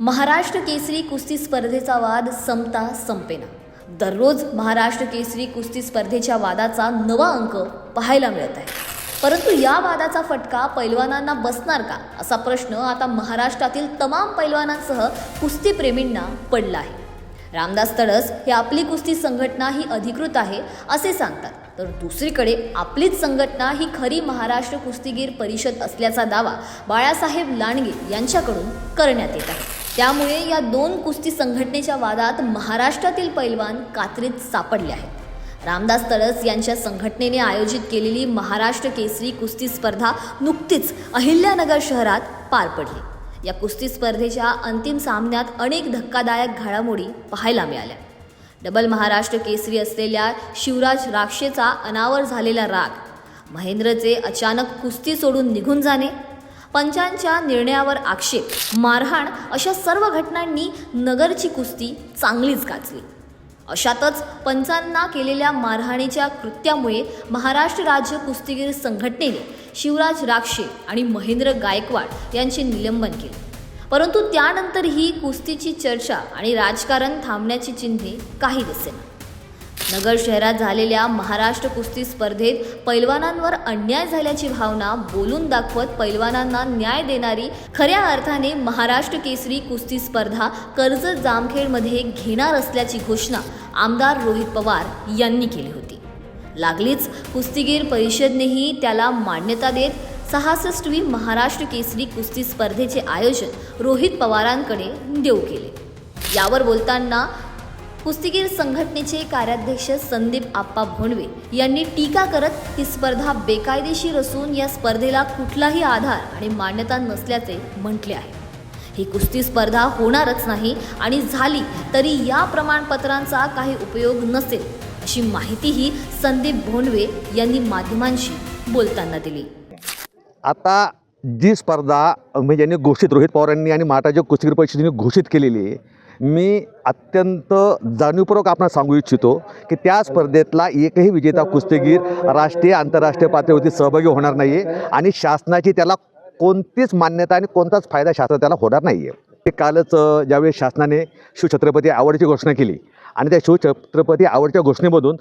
महाराष्ट्र केसरी कुस्ती स्पर्धेचा वाद संपता संपेना. दररोज महाराष्ट्र केसरी कुस्ती स्पर्धेच्या वादाचा नवा अंक पाहायला मिळत आहे. परंतु या वादाचा फटका पैलवानांना बसणार का? असा प्रश्न आता महाराष्ट्रातील तमाम पैलवानांसह कुस्तीप्रेमींना पडला आहे. रामदास तडस हे आपली कुस्ती संघटना ही अधिकृत आहे असे सांगतात. तर दुसरीकडे आपलीच संघटना ही खरी महाराष्ट्र कुस्तीगीर परिषद असल्याचा दावा बाळासाहेब लांडगे यांच्याकडून करण्यात येत आहे. त्यामुळे या दोन कुस्ती संघटनेच्या वादात महाराष्ट्रातील पैलवान कात्रीत सापडले आहेत. रामदास तळस यांच्या संघटनेने आयोजित केलेली महाराष्ट्र केसरी कुस्ती स्पर्धा नुकतीच अहिल्यानगर शहरात पार पडली. या कुस्ती स्पर्धेच्या अंतिम सामन्यात अनेक धक्कादायक घडामोडी पाहायला मिळाल्या. डबल महाराष्ट्र केसरी असलेल्या शिवराज राक्षेचा अनावर झालेला राग महेंद्रचे अचानक कुस्ती सोडून निघून जाणे पंचांच्या निर्णयावर आक्षेप. मारहाण अशा सर्व घटनांनी नगरची कुस्ती चांगलीच गाजली. अशातच पंचांना केलेल्या मारहाणीच्या कृत्यामुळे महाराष्ट्र राज्य कुस्तीगीर संघटनेने शिवराज राक्षे आणि महेंद्र गायकवाड यांचे निलंबन केले. परंतु त्यानंतरही कुस्तीची चर्चा आणि राजकारण थांबण्याची चिन्हे काही दिसेना. नगर शहरात झालेल्या महाराष्ट्र कुस्ती स्पर्धेत पैलवानांवर अन्याय झाल्याची भावना बोलून दाखवत पैलवानांना न्याय देणारी खऱ्या अर्थाने महाराष्ट्र केसरी कुस्ती स्पर्धा कर्ज जामखेडमध्ये घेणार असल्याची घोषणा आमदार रोहित पवार यांनी केली होती. लागलीच कुस्तीगीर परिषदनेही त्याला मान्यता देत सहासष्टवी महाराष्ट्र केसरी कुस्ती स्पर्धेचे आयोजन रोहित पवारांकडे देऊ केले. यावर बोलताना कुस्तीगीर संघटनेचे कार्याध्यक्ष संदीप आप्पा भोंडवे यांनी टीका करत ही स्पर्धा बेकायदेशीर असून या स्पर्धेला कुठलाही आधार आणि मान्यता नसल्याचे म्हटले आहे. ही कुस्ती स्पर्धा होणारच नाही आणि झाली तरी या प्रमाणपत्रांचा काही उपयोग नसेल अशी माहितीही संदीप भोंडवे यांनी माध्यमांशी बोलताना दिली. आता जी स्पर्धा म्हणजे ज्यांनी घोषित रोहित पवारांनी आणि माटाच्या कुस्तीगीर परिषदेने घोषित केलेली आहे मी अत्यंत जाणीवपूर्वक आपण सांगू इच्छितो की त्या स्पर्धेतला एकही विजेता कुस्तीगीर राष्ट्रीय आंतरराष्ट्रीय पातळीवरती सहभागी होणार नाही आहे आणि शासनाची त्याला कोणतीच मान्यता आणि कोणताच फायदा शासन त्याला होणार नाही आहे ते कालच ज्यावेळी शासनाने शिवछत्रपती आवडची घोषणा केली आणि त्या शिवछत्रपती आवडच्या घोषणेमधून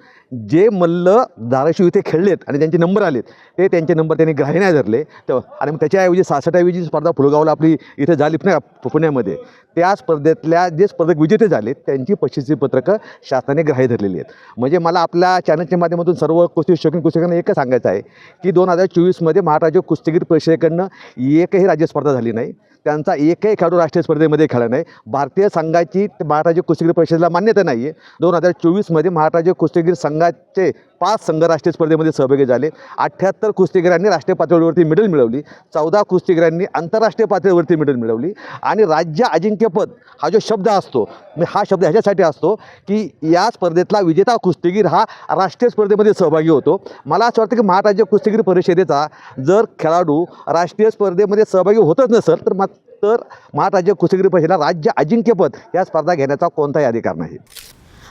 जे मल्ल धाराशिव इथे खेळलेत आणि त्यांचे नंबर आलेत ते त्यांचे नंबर त्यांनी ग्राह्य नाही धरले. तर आणि मग त्याच्याऐवजी सहासष्टावी स्पर्धा फुलगावला आपली इथे झाली ना पुण्यामध्ये. त्या स्पर्धेतल्या जे स्पर्धक विजेते झाले त्यांची बक्षिसी पत्रकं शासनाने ग्राह्य धरलेली आहेत. म्हणजे मला आपल्या चॅनलच्या माध्यमातून सर्व कुस्ती शौकीन कुस्तीकांना एकच सांगायचं आहे की दोन हजार चोवीसमध्ये महाराष्ट्र कुस्तीगीर परिषदेकडनं एकही राज्यस्पर्धा झाली नाही. त्यांचा एकही खेळाडू राष्ट्रीय स्पर्धेमध्ये खेळला नाही. भारतीय संघाची महाराष्ट्र कुस्तीगीर परिषदेला मान्यता नाही आहे दोन हजार चोवीसमध्ये महाराष्ट्र कुस्तीगीर संघाचे पाच संघ राष्ट्रीय स्पर्धेमध्ये सहभागी झाले. अठ्ठ्याहत्तर कुस्तीगिरांनी राष्ट्रीय पातळीवरती मेडल मिळवली. चौदा कुस्तीगिरांनी आंतरराष्ट्रीय पातळीवरती मेडल मिळवली. आणि राज्य अजिंक्यपद हा जो शब्द असतो हा शब्द ह्याच्यासाठी असतो की या स्पर्धेतला विजेता कुस्तीगीर हा राष्ट्रीय स्पर्धेमध्ये सहभागी होतो. मला असं वाटतं की महाराष्ट्र कुस्तीगीर परिषदेचा जर खेळाडू राष्ट्रीय स्पर्धेमध्ये सहभागी होतच नसेल तर मात्र तर महाराष्ट्र कुस्तीगीर परिषदेला राज्य अजिंक्यपद या स्पर्धा घेण्याचा कोणताही अधिकार नाही.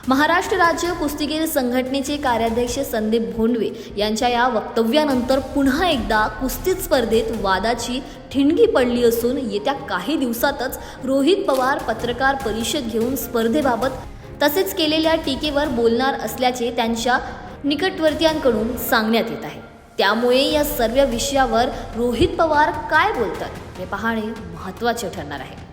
महाराष्ट्र राज्य कुस्तीगीर संघटनेचे कार्याध्यक्ष संदीप भोंडवे यांच्या या वक्तव्यानंतर पुन्हा एकदा कुस्ती स्पर्धेत वादाची ठिणगी पडली असून येत्या काही दिवसातच रोहित पवार पत्रकार परिषद घेऊन स्पर्धेबाबत तसेच केलेल्या टीकेवर बोलणार असल्याचे त्यांच्या निकटवर्तीयांकडून सांगण्यात येत आहे. त्यामुळे या सर्व विषयावर रोहित पवार काय बोलतात हे पाहणे महत्त्वाचे ठरणार आहे.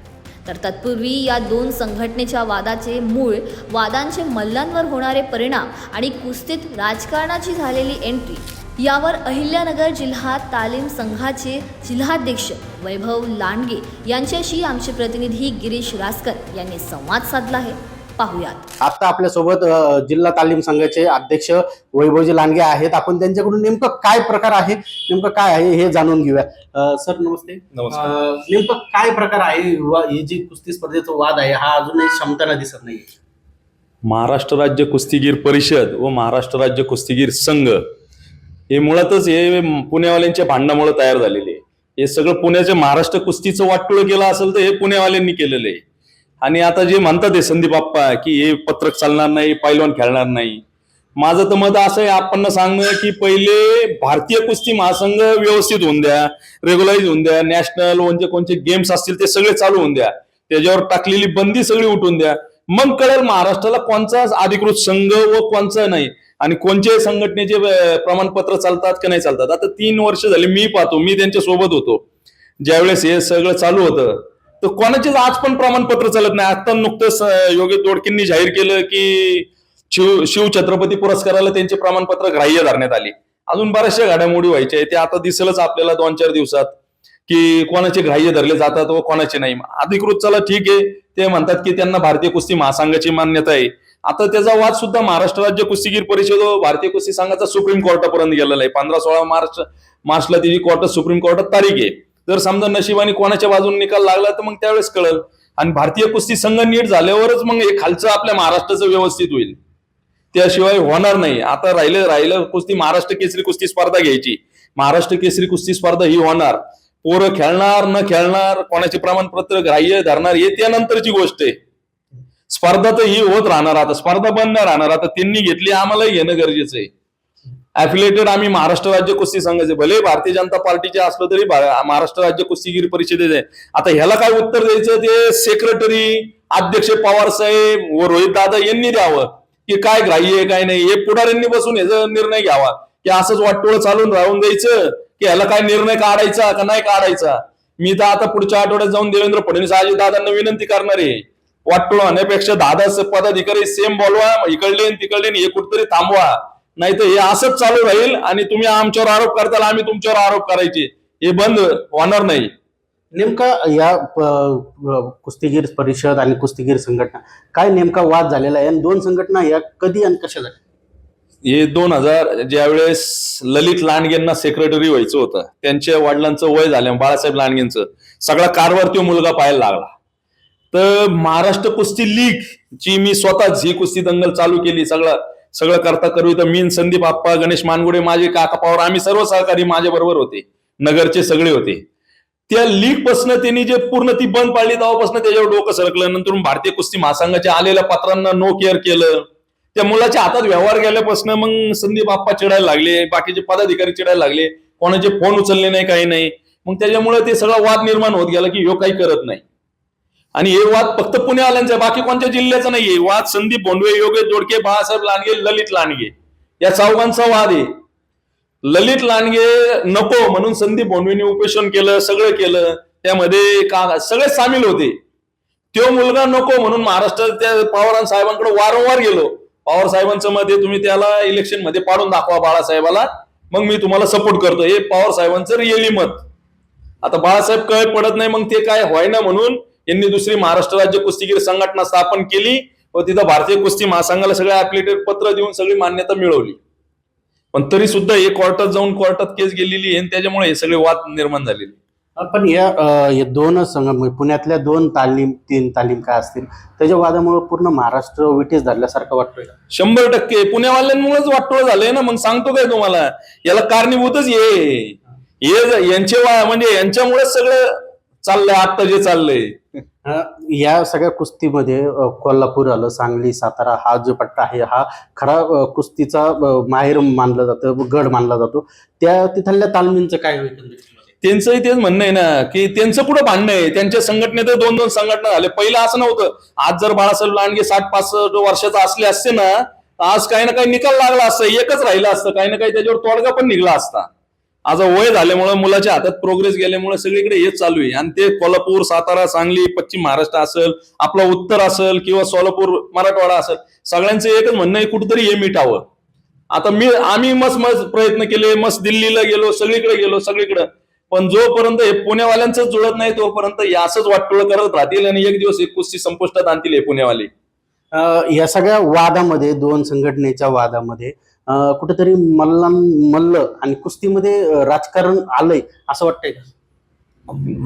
तर तत्पूर्वी या दोन संघटनेच्या वादाचे मूळ वादांचे मल्लांवर होणारे परिणाम आणि कुस्तीत राजकारणाची झालेली एंट्री यावर अहिल्यानगर जिल्हा तालीम संघाचे जिल्हाध्यक्ष वैभव लांडगे यांच्याशी आमचे प्रतिनिधी गिरीश रासकर यांनी संवाद साधला आहे. पाहुयात. आता आपल्यासोबत जिल्हा तालीम संघाचे अध्यक्ष वैभवजी लांडगे आहेत. आपण त्यांच्याकडून नेमकं काय प्रकार आहे नेमकं काय आहे हे जाणून घेऊया. सर नमस्ते. नेमकं काय प्रकार आहे? ही जी कुस्ती स्पर्धेचा वाद आहे हा अजूनही क्षमताना दिसत नाही महाराष्ट्र राज्य कुस्तीगीर परिषद व महाराष्ट्र राज्य कुस्तीगीर संघ हे मुळातच हे पुण्यावाल्यांच्या भांडणामुळे तयार झालेले आहे. हे सगळं पुण्याच्या महाराष्ट्र कुस्तीचं वाटोळं केलं असेल तर हे पुण्यावाल्यांनी केलेलं आहे. आणि आता जे म्हणतात संदीप आप्पा की हे पत्रक चालणार नाही पैलवान खेळणार नाही. माझं तर मत असं आहे आपण सांगणं की पहिले भारतीय कुस्ती महासंघ व्यवस्थित होऊन द्या रेग्युलाइज होऊन द्या नॅशनल कोणते कोणते गेम्स असतील ते सगळे चालू होऊन द्या. त्याच्यावर टाकलेली बंदी सगळी उठून द्या. मग कळेल महाराष्ट्राला कोणचा अधिकृत संघ व कोणचा नाही. आणि कोणत्याही संघटनेचे प्रमाणपत्र चालतात का नाही चालतात. आता तीन वर्ष झाली मी पाहतो मी त्यांच्यासोबत होतो. ज्यावेळेस हे सगळं चालू होतं तर कोणाचेच आज पण प्रमाणपत्र चालत नाही. आता नुकतंच योगी योगेश दोडकेंनी जाहीर केलं की शिव शिव छत्रपती पुरस्काराला त्यांचे प्रमाणपत्र ग्राह्य धरण्यात आले. अजून बऱ्याचशा घडामोडी व्हायच्या आहेत. ते आता दिसलंच आपल्याला दोन चार दिवसात की कोणाचे ग्राह्य धरले जातात व कोणाचे नाही. अधिकृत चला ठीक आहे. ते म्हणतात की त्यांना भारतीय कुस्ती महासंघाची मान्यता आहे. आता त्याचा वाद सुद्धा महाराष्ट्र राज्य कुस्तीगीर परिषद व भारतीय कुस्ती संघाचा सुप्रीम कोर्टापर्यंत गेलेला आहे. पंधरा सोळा मार्च मार्चला तिची कोर्टात सुप्रीम कोर्टात तारीख आहे. जर समजा नशिबाने कोणाच्या बाजूने निकाल लागला तर मग त्यावेळेस कळल. आणि भारतीय कुस्ती संघ नीट झाल्यावरच मग हे खालचं आपल्या महाराष्ट्राचं व्यवस्थित होईल. त्याशिवाय होणार नाही. आता राहिलं राहिलं कुस्ती महाराष्ट्र केसरी कुस्ती स्पर्धा घ्यायची. महाराष्ट्र केसरी कुस्ती स्पर्धा ही होणार. पोरं खेळणार न खेळणार कोणाचे प्रमाणपत्र ग्राह्य धरणार हे त्यानंतरची गोष्ट आहे. स्पर्धा तर ही होत राहणार. आता स्पर्धा बंद नाही राहणार. आता त्यांनी घेतली आम्हालाही घेणं गरजेचं आहे. अफिलेटेड आम्ही महाराष्ट्र राज्य कुस्ती संघाचे. भले भारतीय जनता पार्टीचे असलो तरी महाराष्ट्र राज्य कुस्तीगीर परिषदेचे आहे. आता ह्याला काय उत्तर द्यायचं? ते सेक्रेटरी अध्यक्ष पवार साहेब व रोहित दादा यांनी द्यावं. की काय ग्राह्य आहे काय नाही? हे पुढाऱ्यांनी बसून ह्याचा निर्णय घ्यावा. की असंच वाटोळ चालून राहून द्यायचं की ह्याला काय निर्णय काढायचा का नाही काढायचा? मी तर आता पुढच्या आठवड्यात जाऊन देवेंद्र फडणवीस आजी दादांना विनंती करणार आहे. वाटोळ होण्यापेक्षा दादा पदाधिकारी सेम बोलवा इकडले तिकडले हे कुठतरी थांबवा. नाही तर हे असंच चालू राहील आणि तुम्ही आमच्यावर आरोप करताल आम्ही तुमच्यावर आरोप करायचे. हे बंद होणार नाही. नेमका या कुस्तीगीर परिषद आणि कुस्तीगीर संघटना काय नेमका वाद झालेला आहे? आणि दोन संघटना या कधी आणि कशा झाल्या हे दोन हजार ज्यावेळेस ललित लांडगेंना सेक्रेटरी व्हायचं होतं त्यांच्या वडिलांचं वय झालं बाळासाहेब लांडगेंचं. सगळा कारभार तो मुलगा पाहायला लागला. तर महाराष्ट्र कुस्ती लीग ची मी स्वतःच ही कुस्ती दंगल चालू केली सगळं सगळं करता करू तर मीन संदीप आप्पा गणेश मानगुडे माझे काका पवार आम्ही सर्व सहकारी माझ्या बरोबर होते. नगरचे सगळे होते. त्या लीग पासन त्यांनी जे पूर्ण ती बंद पाडली तेव्हापासून त्याच्यावर डोकं सरकलं. नंतर भारतीय कुस्ती महासंघाच्या आलेल्या पत्रांना नो केअर केलं. त्या मुलाच्या हातात व्यवहार गेल्यापासून मग संदीप आप्पा चिडायला लागले. बाकीचे पदाधिकारी चिडायला लागले. कोणाचे फोन उचलले नाही काही नाही. मग त्याच्यामुळे ते सगळा वाद निर्माण होत गेला की ह्यो काही करत नाही. आणि हे वाद फक्त पुण्यावाल्यांचा बाकी कोणत्या जिल्ह्याचा नाहीये. वाद संदीप भोंडवे योगेश जोडके बाळासाहेब लांडगे ललित लांडगे. या चौघांचा वाद आहे. ललित लांडगे नको म्हणून संदीप भोंडवेने उपेशन केलं सगळं केलं. त्यामध्ये का सगळे सामील होते. तो मुलगा नको म्हणून महाराष्ट्रात त्या पवार साहेबांकडे वारंवार गेलो. पवार साहेबांचं मत तुम्ही त्याला इलेक्शनमध्ये पाडून दाखवा बाळासाहेबाला. मग मी तुम्हाला सपोर्ट करतो. हे पवार साहेबांचं रिअली मत. आता बाळासाहेब कळ पडत नाही मग ते काय व्हायना म्हणून यांनी दुसरी महाराष्ट्र राज्य कुस्तीगीर संघटना स्थापन केली व तिथं भारतीय कुस्ती महासंघाला सगळे ऍप्लिकेट पत्र देऊन सगळी मान्यता मिळवली. पण तरी सुद्धा हे कोर्टात जाऊन कोर्टात केस गेलेली आहे आणि त्याच्यामुळे हे सगळे वाद निर्माण झालेले पण या दोन संघ म्हणजे पुण्यातल्या दोन तालीम तीन तालीम काय असतील त्याच्या वादामुळे पूर्ण महाराष्ट्र विटीस धरल्यासारखं वाटतोय शंभर टक्के. पुण्यावाल्यांमुळेच वाटोळ झालंय ना. मग सांगतो काय तुम्हाला? याला कारणीभूतच ये हे यांचे म्हणजे यांच्यामुळेच सगळं चाललंय. आता जे चाललंय. या सगळ्या कुस्तीमध्ये कोल्हापूर आलं सांगली सातारा हा जो पट्टा आहे हा खरा कुस्तीचा माहेर मानला जातो गड मानला जातो. त्या तिथल्या तालमींचं काय होईल त्यांचंही तेच म्हणणं आहे ना की त्यांचं कुठं भांडणं आहे? त्यांच्या संघटनेत दोन दोन संघटना झाले. पहिलं असं नव्हतं. आज जर बाळासाहेब लांडगे साठ पासष्ट वर्षाचा असले असते ना आज काही ना काही निकाल लागला असता एकच राहिलं असतं काही ना काही त्याच्यावर तोडगा पण निघला असता. आज वय झाल्यामुळे मुलाच्या हातात प्रोग्रेस गेल्यामुळे सगळीकडे हेच चालू आहे. आणि ते कोल्हापूर सातारा सांगली पश्चिम महाराष्ट्र असेल आपला उत्तर असेल किंवा सोलापूर मराठवाडा असेल सगळ्यांचं एकच म्हणणं आहे कुठेतरी हे मिटावं. आता मी आम्ही मस्त मस्त प्रयत्न केले मस्त दिल्लीला गेलो सगळीकडे गेलो सगळीकडे. पण जोपर्यंत हे पुण्यावाल्यांच जुळत नाही तोपर्यंत हे असंच वाटोळ करत राहतील आणि एक दिवस एक कुस्ती संपुष्टात आणतील हे पुण्यावाले. या सगळ्या वादामध्ये दोन संघटनेच्या वादामध्ये कुठेतरी मल्लां मल्ल आणि कुस्तीमध्ये राजकारण आलंय असं वाटतंय का?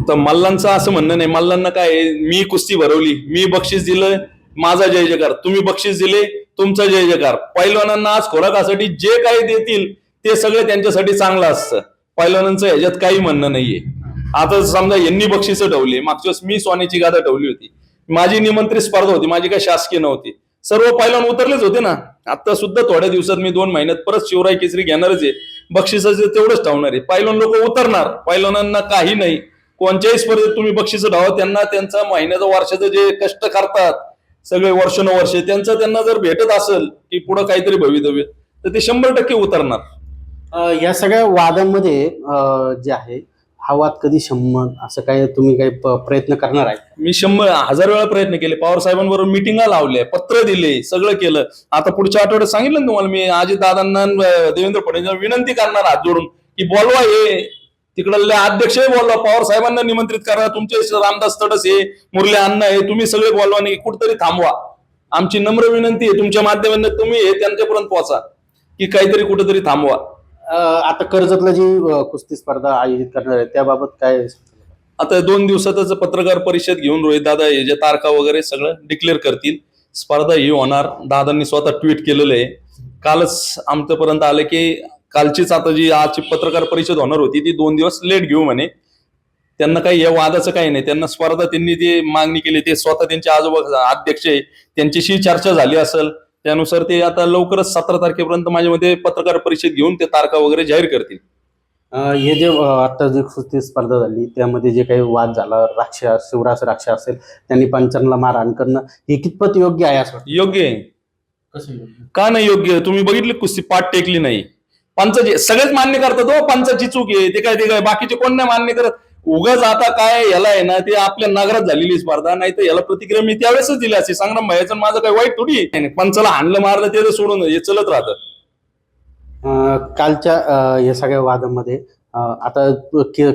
तर मल्लांचं असं म्हणणं नाही. मल्लांना काय मी कुस्ती भरवली. मी बक्षीस दिलं माझा जय जयकार. तुम्ही बक्षीस दिले. तुमचा जय जयकार. पैलवानांना आज खोराकासाठी जे काही देतील ते सगळं त्यांच्यासाठी चांगलं असतं. पैलवानांचं ह्याच्यात काही म्हणणं नाहीये. आता समजा यांनी बक्षिसं ठेवली. मागच्या वेळेस मी सोन्याची गादा ठेवली होती. माझी निमंत्रित स्पर्धा होती. माझी काही शासकीय नव्हती. सर्व पैलवान उतरलेच होते ना. आता सुद्धा थोड्या दिवसात मी दोन महिन्यात परत शिवराय केसरी घेणारच आहे. बक्षिसाचं तेवढंच ठेवणार आहे. पायलोन लोक उतरणार. पायलोनांना काही नाही. कोणत्याही स्पर्धेत तुम्ही बक्षीस ढावा त्यांना त्यांचा महिन्याचा वर्षाचं जे कष्ट करतात सगळे वर्षानुवर्ष त्यांचं त्यांना जर भेटत असेल की पुढं काहीतरी भवितव्य तर ते शंभर टक्के उतरणार. या सगळ्या वादांमध्ये जे आहे हा वाद कधी शंभर? असं काय तुम्ही काही प- प्रयत्न करणार आहे मी शंभर हजार वेळा प्रयत्न केले. पवार साहेबांबरोबर मिटिंगा लावल्या पत्र दिले सगळं केलं. आता पुढच्या आठवड्यात सांगितलं ना तुम्हाला मी अजित दादांना देवेंद्र फडणवीस विनंती करणार हात जोडून की बोलवा हे. तिकडले अध्यक्षही बोलवा पवार साहेबांना निमंत्रित करा. तुमचे रामदास तडस हे मुरले अण्णा हे तुम्ही सगळे बोलवा आणि कुठतरी थांबवा. आमची नम्र विनंती आहे. तुमच्या माध्यमांना तुम्ही हे त्यांच्यापर्यंत पोहोचा की काहीतरी कुठेतरी थांबवा. आता कर्जतला जी कुस्ती स्पर्धा आयोजित करणार आहे त्याबाबत काय आता दोन दिवसातच पत्रकार परिषद घेऊन रोहित दादा हे जे तारखा वगैरे सगळं डिक्लेअर करतील. स्पर्धा ही होणार. दादांनी स्वतः ट्विट केलेलं आहे. कालच आमच्यापर्यंत आलं की कालचीच आता जी आजची पत्रकार परिषद होणार होती ती दोन दिवस लेट घेऊ म्हणे. त्यांना काही या वादाचं काही नाही. त्यांना स्पर्धा त्यांनी जी मागणी केली ते स्वतः त्यांचे आजोबा अध्यक्ष आहे त्यांच्याशी चर्चा झाली असेल. त्यानुसार ते आता लवकरच सतरा तारखेपर्यंत माझ्या मते पत्रकार परिषद घेऊन ते तारखा वगैरे जाहीर करतील. अ, हे जे अ, आता जी कुस्ती स्पर्धा झाली त्यामध्ये जे काही वाद झाला राक्षस शिवराज राक्षस असेल त्यांनी पंचांना मारहाण करणं हे कितपत योग्य आहे असं? वाटतं? योग्य आहे? का नाही योग्य? तुम्ही बघितली कुस्ती पाठ टेकली नाही. पंचाची सगळेच मान्य करतात हो पंचाची चूक आहे ते काय ते काय बाकीचे कोण नाही मान्य करत? उगाच आता काय याला आहे ना ते आपल्या नगरात झालेली स्पर्धा नाही तर याला प्रतिक्रिया मी त्यावेळेसच दिली असते. संग्राम भाईचं आणि माझं काही वाईट थोडी. नाही, पंचाला हाणलं मारलं ते तर सोडून हे चलत राहतं. अ, कालच्या अ, या सगळ्या वादामध्ये अ, आता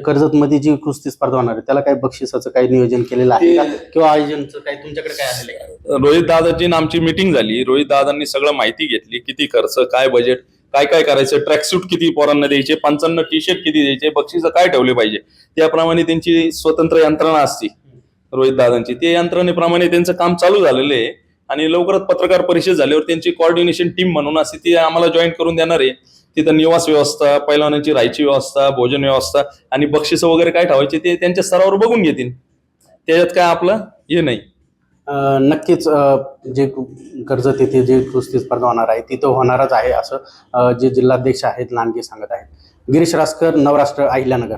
कर्जतमध्ये जी कुस्ती स्पर्धा होणार आहे त्याला काही बक्षिसाचं काही नियोजन केलेलं आहे का? किंवा आयोजनचं काही तुमच्याकडे काय आलेलं आहे? का? रोहित दादाची आणि आमची मिटिंग झाली. रोहित दादांनी सगळं माहिती घेतली. किती खर्च काय बजेट काय काय करायचं? ट्रॅकसूट किती पोरांना द्यायचे? पंचावन्न टी शर्ट किती द्यायचे? बक्षीस काय ठेवले पाहिजे? त्याप्रमाणे त्यांची स्वतंत्र यंत्रणा असते. रोहित दादांची. त्या यंत्रणेप्रमाणे त्यांचं काम चालू झालेलं आहे. आणि लवकरच पत्रकार परिषद झाल्यावर त्यांची कोऑर्डिनेशन टीम म्हणून असते ती आम्हाला जॉईन करून देणार आहे. तिथं निवास व्यवस्था पैलवानांची राहायची व्यवस्था भोजन व्यवस्था आणि बक्षिसं वगैरे काय ठेवायचे ते त्यांच्या स्तरावर बघून घेतील. त्याच्यात काय आपलं हे नाही. नक्कीच जे कर्जत येथे जे कुस्ती स्पर्धा होणार आहे तिथं होणारच आहे असं जे जिल्हाध्यक्ष आहेत लांडगे सांगत आहेत. गिरीश रासकर नवराष्ट्र अहिल्यानगर.